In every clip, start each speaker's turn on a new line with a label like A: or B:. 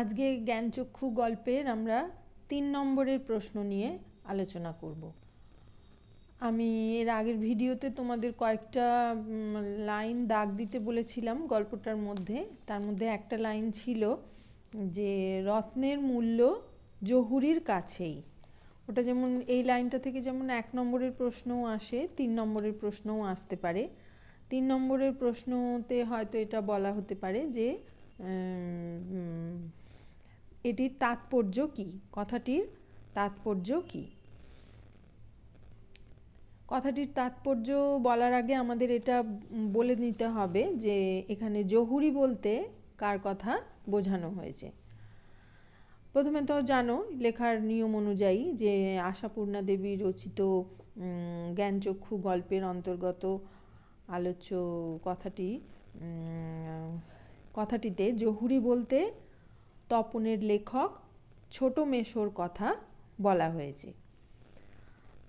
A: আজকে জ্ঞানচক্ষু গল্পের আমরা তিন নম্বরের প্রশ্ন নিয়ে আলোচনা করব। আমি এর আগের ভিডিওতে তোমাদের কয়েকটা লাইন দাগ দিতে বলেছিলাম গল্পটার মধ্যে। তার মধ্যে একটা লাইন ছিল যে, রত্নের মূল্য জহুরির কাছেই। ওটা যেমন, এই লাইনটা থেকে যেমন এক নম্বরের প্রশ্নও আসে, তিন নম্বরের প্রশ্নও আসতে পারে। তিন নম্বরের প্রশ্নতে হয়তো এটা বলা হতে পারে যে এটির তাৎপর্য কি? কথাটির তাৎপর্য কি? কথাটির তাৎপর্য বলার আগে আমাদের এটা বলে নিতে হবে যে এখানে জহুরি বলতে কার কথা বোঝানো হয়েছে। প্রথমে তো জানো, লেখার নিয়ম অনুযায়ী যে আশাপূর্ণা দেবী রচিত জ্ঞানচক্ষু গল্পের অন্তর্গত আলোচ্য কথাটি কথাটিতে জহুরি বলতে তপনের লেখক ছোট মেশোর কথা বলা হয়েছে।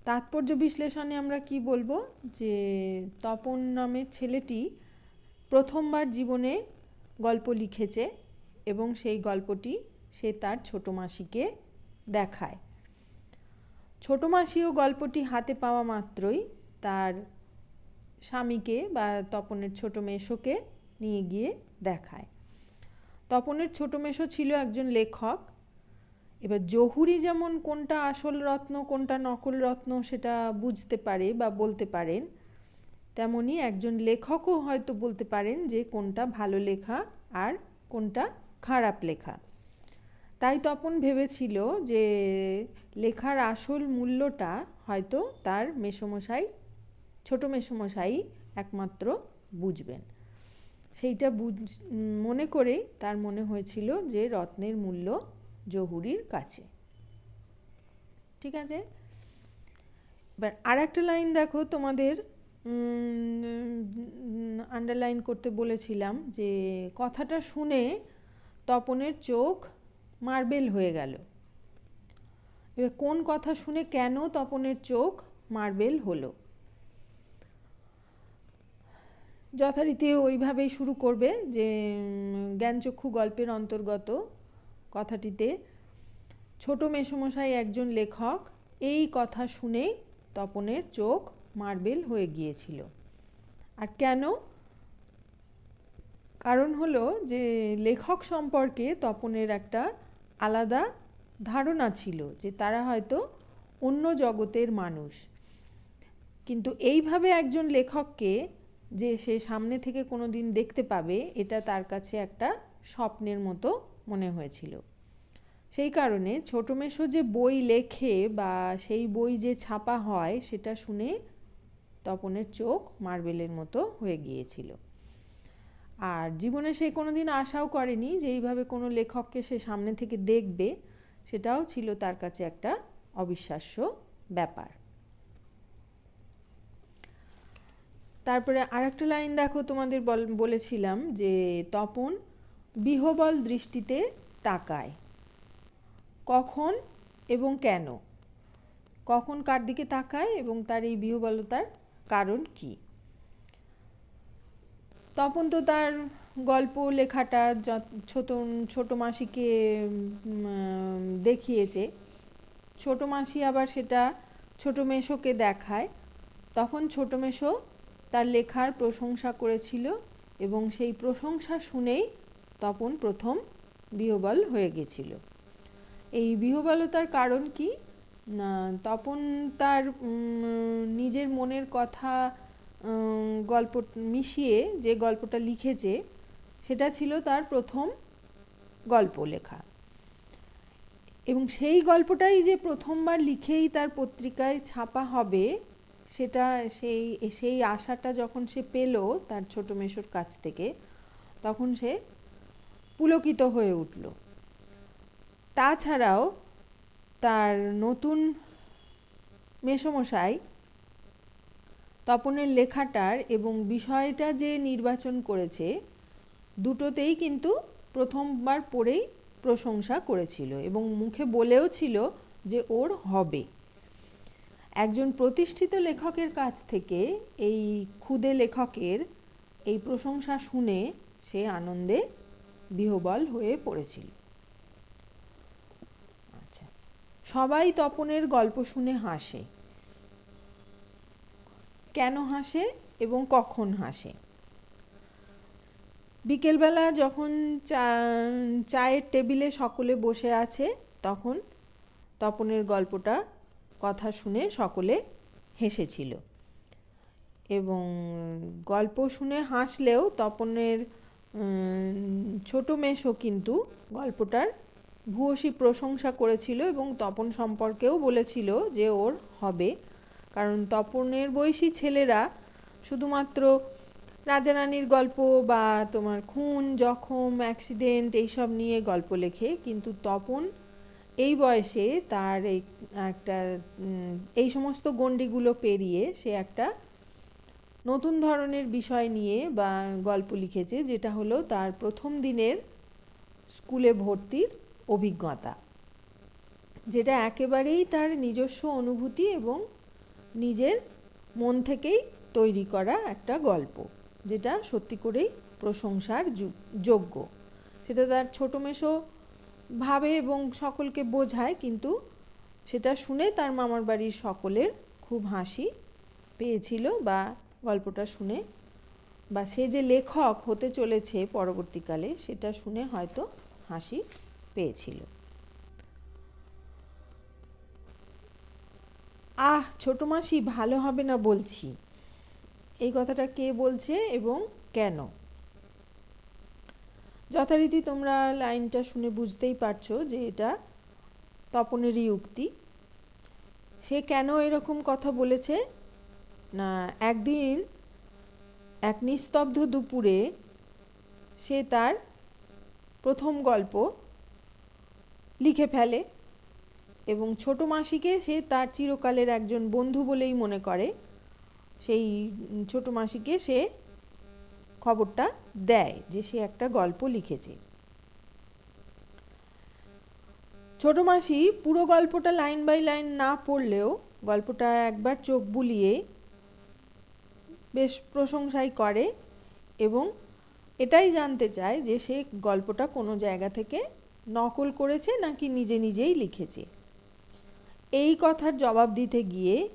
A: তাৎপর্য বিশ্লেষণে আমরা কি বলব? যে তপন নামের ছেলেটি প্রথমবার জীবনে গল্প লিখেছে এবং সেই গল্পটি সে তার ছোট মাসিকে দেখায়। ছোট মাসিও গল্পটি হাতে পাওয়া মাত্রই তার স্বামীকে বা তপনের ছোট মেশোকে নিয়ে গিয়ে দেখায়। তপনের ছোট মেশো ছিল একজন লেখক। এবার জহুরি যেমন কোনটা আসল রত্ন, কোনটা নকল রত্ন সেটা বুঝতে পারে বা বলতে পারেন, তেমনি একজন লেখকও হয়তো বলতে পারেন যে কোনটা ভালো লেখা আর কোনটা খারাপ লেখা। তাই তপন ভেবেছিল যে লেখার আসল মূল্যটা হয়তো তার মেসমশাই, ছোট মেসমশাই একমাত্র বুঝবেন। সেইটা বুঝ, মনে করেই তার মনে হয়েছিল যে রত্নের মূল্য জহুরির কাছে। ঠিক আছে? এবার আর একটা লাইন দেখো তোমাদের আন্ডারলাইন করতে বলেছিলাম যে কথাটা শুনে তপনের চোখ মার্বেল হয়ে গেল। এবার কোন কথা শুনে কেন তপনের চোখ মার্বেল হলো? যথারীতি ওইভাবেই শুরু করবে যে জ্ঞানচক্ষু গল্পের অন্তর্গত কথাটিতে। ছোট মেসমশাই একজন লেখক, এই কথা শুনে তপনের চোখ মার্বেল হয়ে গিয়েছিল। আর কেন? কারণ হলো যে, লেখক সম্পর্কে তপনের একটা আলাদা ধারণা ছিল যে, তারা হয়তো অন্য জগতের মানুষ। কিন্তু এইভাবে একজন লেখককে যে সে সামনে থেকে কোনো দিন দেখতে পাবে, এটা তার কাছে একটা স্বপ্নের মতো মনে হয়েছিল। সেই কারণে ছোট মেশো যে বই লেখে বা সেই বই যে ছাপা হয়, সেটা শুনে তপনের চোখ মার্বেলের মতো হয়ে গিয়েছিল। আর জীবনে সে কোনো দিন আশাও করেনি যে এইভাবে কোনো লেখককে সে সামনে থেকে দেখবে, সেটাও ছিল তার কাছে একটা অবিশ্বাস্য ব্যাপার। তারপরে আরেকটা লাইন দেখো তোমাদের বল- বলেছিলাম যে তপন বিহবল দৃষ্টিতে তাকায়। কখন এবং কেন? কখন কার দিকে তাকায় এবং তার এই বিহবলতার কারণ কি? তপন তো তার গল্প লেখাটা ছোট ছোট মাসিকে দেখিয়েছে। ছোট মাসি আবার সেটা ছোট মেশোকে দেখায়। তখন ছোট মেশো তার লেখার প্রশংসা করেছিল এবং সেই প্রশংসা শুনেই তপন প্রথম বিহবল হয়ে গেছিল। এই বিহবলতার কারণ কি? না, তপন তার নিজের মনের কথা গল্প মিশিয়ে যে গল্পটা লিখেছে, সেটা ছিল তার প্রথম গল্প লেখা এবং সেই গল্পটাই যে প্রথমবার লিখেই তার পত্রিকায় ছাপা হবে সেটা সেই সেই আশাটা যখন সে পেল তার ছোট মেশোর কাছ থেকে, তখন সে পুলকিত হয়ে উঠল। তাছাড়াও তার নতুন মেসমশাই তপনের লেখাটার এবং বিষয়টা যে নির্বাচন করেছে, দুটোতেই কিন্তু প্রথমবার পড়েই প্রশংসা করেছিল এবং মুখে বলেও ছিল যে ওর হবে। একজন প্রতিষ্ঠিত লেখকের কাছ থেকে এই ক্ষুদে লেখকের এই প্রশংসা শুনে সে আনন্দে বিহবল হয়ে পড়েছিল। আচ্ছা সবাই তপনের গল্প শুনে হাসে। কেন হাসে এবং কখন হাসে? বিকেলবেলা যখন চা, চায়ের টেবিলে সকলে বসে আছে, তখন তপনের গল্পটা কথা শুনে সকলে হেসেছিল। এবং গল্প শুনে হাসলেও তপনের ছোট মেশো কিন্তু গল্পটার ভূয়সী প্রশংসা করেছিল এবং তপন সম্পর্কেও বলেছিল যে ওর হবে। কারণ তপনের বয়সী ছেলেরা শুধুমাত্র রাজা রানীর গল্প বা তোমার খুন, জখম, অ্যাক্সিডেন্ট এইসব নিয়ে গল্প লেখে, কিন্তু তপন এই বয়সে তার এই একটা এই সমস্ত গণ্ডিগুলো পেরিয়ে সে একটা নতুন ধরনের বিষয় নিয়ে বা গল্প লিখেছে, যেটা হলো তার প্রথম দিনের স্কুলে ভর্তির অভিজ্ঞতা, যেটা একেবারেই তার নিজস্ব অনুভূতি এবং নিজের মন থেকেই তৈরি করা একটা গল্প, যেটা সত্যি করেই প্রশংসার যোগ্য। সেটা তার ছোটো মেশো ভাবে এবং সকলকে বোঝায়, কিন্তু সেটা শুনে তার মামার বাড়ির সকলের খুব হাসি পেয়েছিল বা গল্পটা শুনে বা সে যে লেখক হতে চলেছে পরবর্তীকালে, সেটা শুনে হয়তো হাসি পেয়েছিল। আহ, ছোট মাসি, ভালো হবে না বলছি। এই কথাটা কে বলছে এবং কেন? যথারীতি তোমরা লাইনটা শুনে বুঝতেই পারছ যে এটা তপনেরই উক্তি সে কেন এরকম কথা বলেছে? না, একদিন এক নিস্তব্ধ দুপুরে সে তার প্রথম গল্প লিখে ফেলে এবং ছোট মাসিকে সে তার চিরকালের একজন বন্ধু বলেই মনে করে। সেই ছোট মাসিকে সে খবরটা দেয় যে সে একটা গল্প লিখেছে। ছোট মাসি পুরো গল্পটা লাইন বাই লাইন না পড়লেও গল্পটা একবার চোখ বুলিয়ে বেশ প্রশংসাই করে এবং এটাই জানতে চায় যে সে গল্পটা কোনো জায়গা থেকে নকল করেছে নাকি নিজে নিজেই লিখেছে। এই কথার জবাব দিতে গিয়ে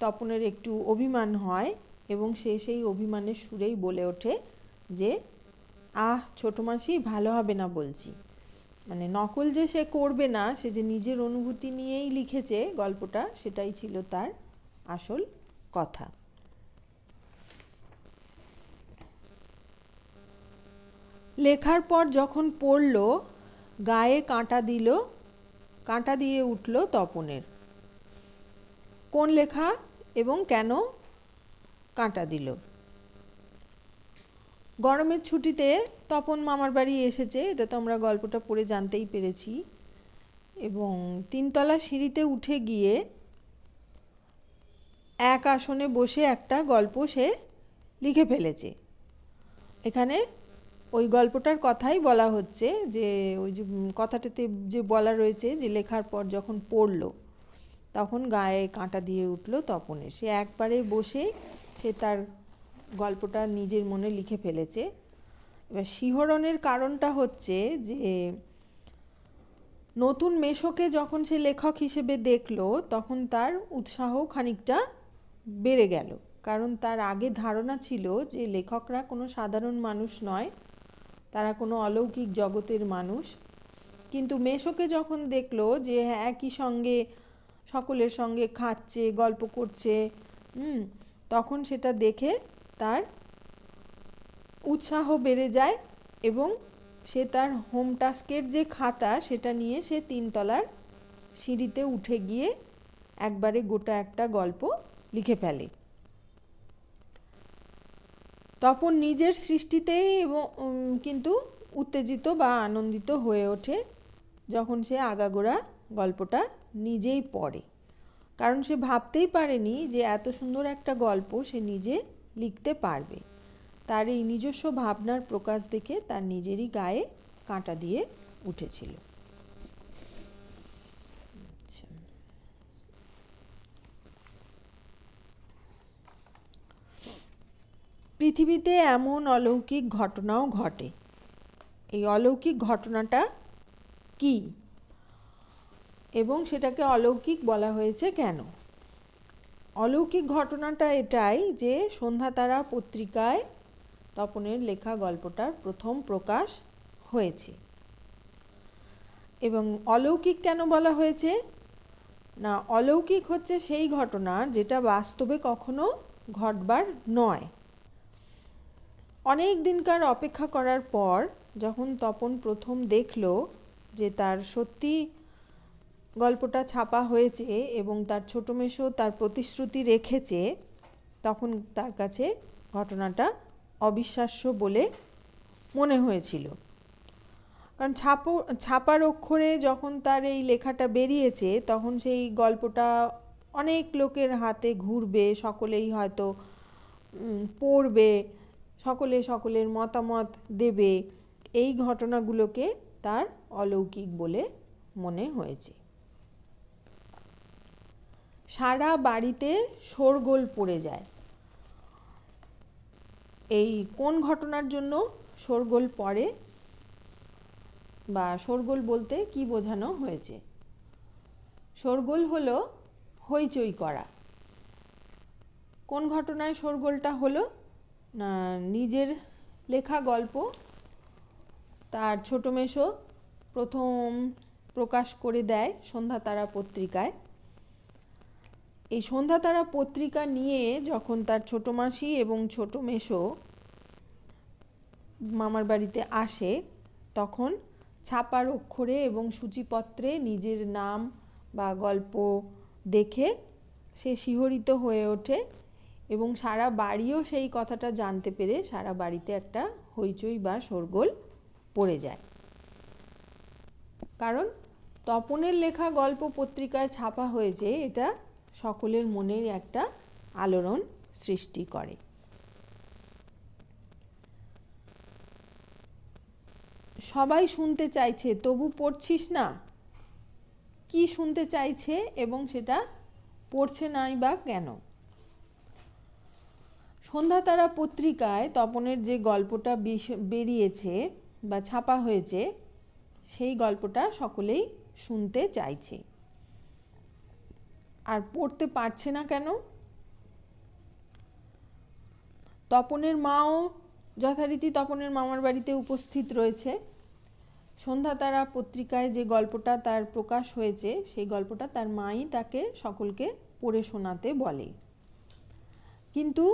A: তপনের একটু অভিমান হয় এবং সে সেই অভিমানের সুরেই বলে ওঠে যে, আহ, ছোটো মাসি, ভালো হবে না বলছি। মানে নকল যে সে করবে না, সে যে নিজের অনুভূতি নিয়েই লিখেছে গল্পটা, সেটাই ছিল তার আসল কথা। লেখার পর যখন পড়ল, গায়ে কাঁটা দিল, কাঁটা দিয়ে উঠল তপনের। কোন লেখা এবং কেন কাঁটা দিল। গরমের ছুটিতে তপন মামার বাড়ি এসেছে, এটা তো আমরা গল্পটা পড়ে জানতেই পেরেছি। এবং তিনতলা সিঁড়িতে উঠে গিয়ে এক আসনে বসে একটা গল্প সে লিখে ফেলেছে। এখানে ওই গল্পটার কথাই বলা হচ্ছে যে, ওই যে কথাটাতে যে বলা রয়েছে যে, লেখার পর যখন পড়ল তখন গায়ে কাঁটা দিয়ে উঠল তপনে। সে একবারে বসে সে তার গল্পটা নিজের মনে লিখে ফেলেছে। এবার শিহরণের কারণটা হচ্ছে যে, নতুন মেশোকে যখন সে লেখক হিসেবে দেখল, তখন তার উৎসাহ খানিকটা বেড়ে গেল। কারণ তার আগে ধারণা ছিল যে, লেখকরা কোনো সাধারণ মানুষ নয়, তারা কোনো অলৌকিক জগতের মানুষ। কিন্তু মেশোকে যখন দেখল যে একই সঙ্গে সকলের সঙ্গে খাচ্ছে, গল্প করছে তখন সেটা দেখে তার উৎসাহ বেড়ে যায় এবং সে তার হোম টাস্কের যে খাতা সেটা নিয়ে সে তিনতলার সিঁড়িতে উঠে গিয়ে একবারে গোটা একটা গল্প লিখে ফেলে। তপন নিজের সৃষ্টিতেই এবং কিন্তু উত্তেজিত বা আনন্দিত হয়ে ওঠে যখন সে আগাগোড়া গল্পটা নিজেই পড়ে। কারণ সে ভাবতেই পারেনি যে এত সুন্দর একটা গল্প সে নিজে লিখতে পারবে। তার এই নিজস্ব ভাবনার প্রকাশ দেখে তার নিজেরই গায়ে কাঁটা দিয়ে উঠেছিল। আচ্ছা। পৃথিবীতে এমন অলৌকিক ঘটনাও ঘটে। এই অলৌকিক ঘটনাটা কি? এবং সেটাকে অলৌকিক বলা হয়েছে কেন? অলৌকিক ঘটনাটা এটাই যে সন্ধ্যাতারা পত্রিকায় তপনের লেখা গল্পটার প্রথম প্রকাশ হয়েছে। এবং অলৌকিক কেন বলা হয়েছে? না, অলৌকিক হচ্ছে সেই ঘটনা যেটা বাস্তবে কখনো ঘটবার নয়। অনেক দিনকার অপেক্ষা করার পর যখন তপন প্রথম দেখল যে তার সত্যি গল্পটা ছাপা হয়েছে এবং তার ছোটো মেশো তার প্রতিশ্রুতি রেখেছে, তখন তার কাছে ঘটনাটা অবিশ্বাস্য বলে মনে হয়েছিল। কারণ ছাপো, ছাপার অক্ষরে যখন তার এই লেখাটা বেরিয়েছে, তখন সেই গল্পটা অনেক লোকের হাতে ঘুরবে, সকলেই হয়তো পড়বে, সকলে সকলের মতামত দেবে। এই ঘটনাগুলোকে তার অলৌকিক বলে মনে হয়েছে। সারা বাড়িতে শোরগোল পড়ে যায়। এই কোন ঘটনার জন্য শোরগোল পড়ে বা শোরগোল বলতে কি বোঝানো হয়েছে? শোরগোল হলো হইচই করা। কোন ঘটনায় শোরগোলটা হলো? না, নিজের লেখা গল্প তার ছোটো মেশো প্রথম প্রকাশ করে দেয় সন্ধ্যাতারা পত্রিকায়। এই সন্ধ্যাতারা পত্রিকা নিয়ে যখন তার ছোটো মাসি এবং ছোটো মেশো মামার বাড়িতে আসে, তখন ছাপার অক্ষরে এবং সূচিপত্রে নিজের নাম বা গল্প দেখে সে শিহরিত হয়ে ওঠে এবং সারা বাড়িও সেই কথাটা জানতে পেরে সারা বাড়িতে একটা হইচই বা শোরগোল পড়ে যায়। কারণ তপনের লেখা গল্প পত্রিকায় ছাপা হয়েছে, এটা সকলের মনের একটা আলোড়ন সৃষ্টি করে। সবাই শুনতে চাইছে, তবু পড়ছিস না? কি শুনতে চাইছে এবং সেটা পড়ছে নাই বা কেন? সন্ধ্যাতারা পত্রিকায় তপনের যে গল্পটা বেরিয়েছে বা ছাপা হয়েছে, সেই গল্পটা সকলেই শুনতে চাইছে। আর পড়তে পারছে না কেন? তপনের মাও, যথারীতি তপনের মামার বাড়িতে উপস্থিত রয়েছে। সন্ধ্যাতারা পত্রিকায় যে গল্পটা তার প্রকাশ হয়েছে, সেই গল্পটা তার মাই তাকে সকলকে পড়ে শোনাতে বলে। কিন্তু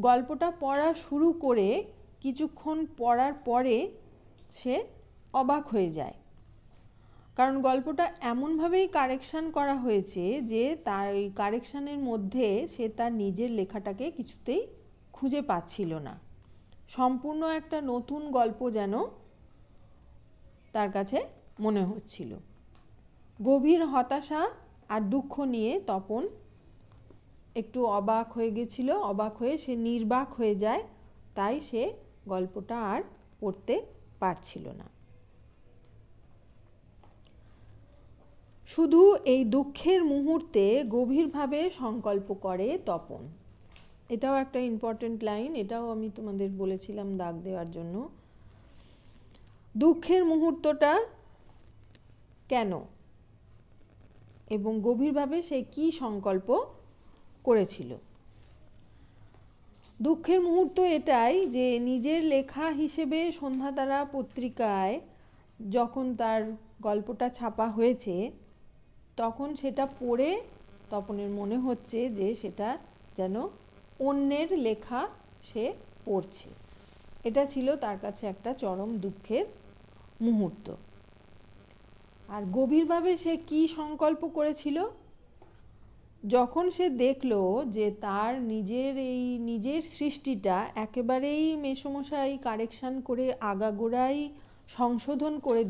A: গল্পটা পড়া শুরু করে কিছুক্ষণ পড়ার পরে সে অবাক হয়ে যায়। কারণ গল্পটা এমনভাবেই কারেকশান করা হয়েছে যে তার ওই কারেকশানের মধ্যে সে তার নিজের লেখাটাকে কিছুতেই খুঁজে পাচ্ছিল না। সম্পূর্ণ একটা নতুন গল্প যেন তার কাছে মনে হচ্ছিল। গভীর হতাশা আর দুঃখ নিয়ে তপন একটু অবাক হয়ে গেছিল, অবাক হয়ে সে নির্বাক হয়ে যায়, তাই সে গল্পটা আর পড়তে পারছিল না। শুধু এই দুঃখের মুহূর্তে গভীরভাবে সংকল্প করে তপন। এটাও একটা ইম্পর্টেন্ট লাইন এটাও আমি তোমাদের বলেছিলাম দাগ দেওয়ার জন্য। দুঃখের মুহূর্তটা কেন? এবং গভীরভাবে সে কি সংকল্প করেছিল? দুঃখের মুহূর্ত এটাই যে নিজের লেখা হিসেবে সন্ধ্যাতারা পত্রিকায় যখন তার গল্পটা ছাপা হয়েছে তখন সেটা পড়ে তপনের মনে হচ্ছে যে সেটা যেন অন্যের লেখা সে পড়ছে। এটা ছিল তার কাছে একটা চরম দুঃখের মুহূর্ত। আর গভীরভাবে সে কি সংকল্প করেছিল? যখন সে দেখল যে তার নিজের এই নিজের সৃষ্টিটা একেবারেই মেসমশাই কারেকশান করে আগাগোড়াই সংশোধন করে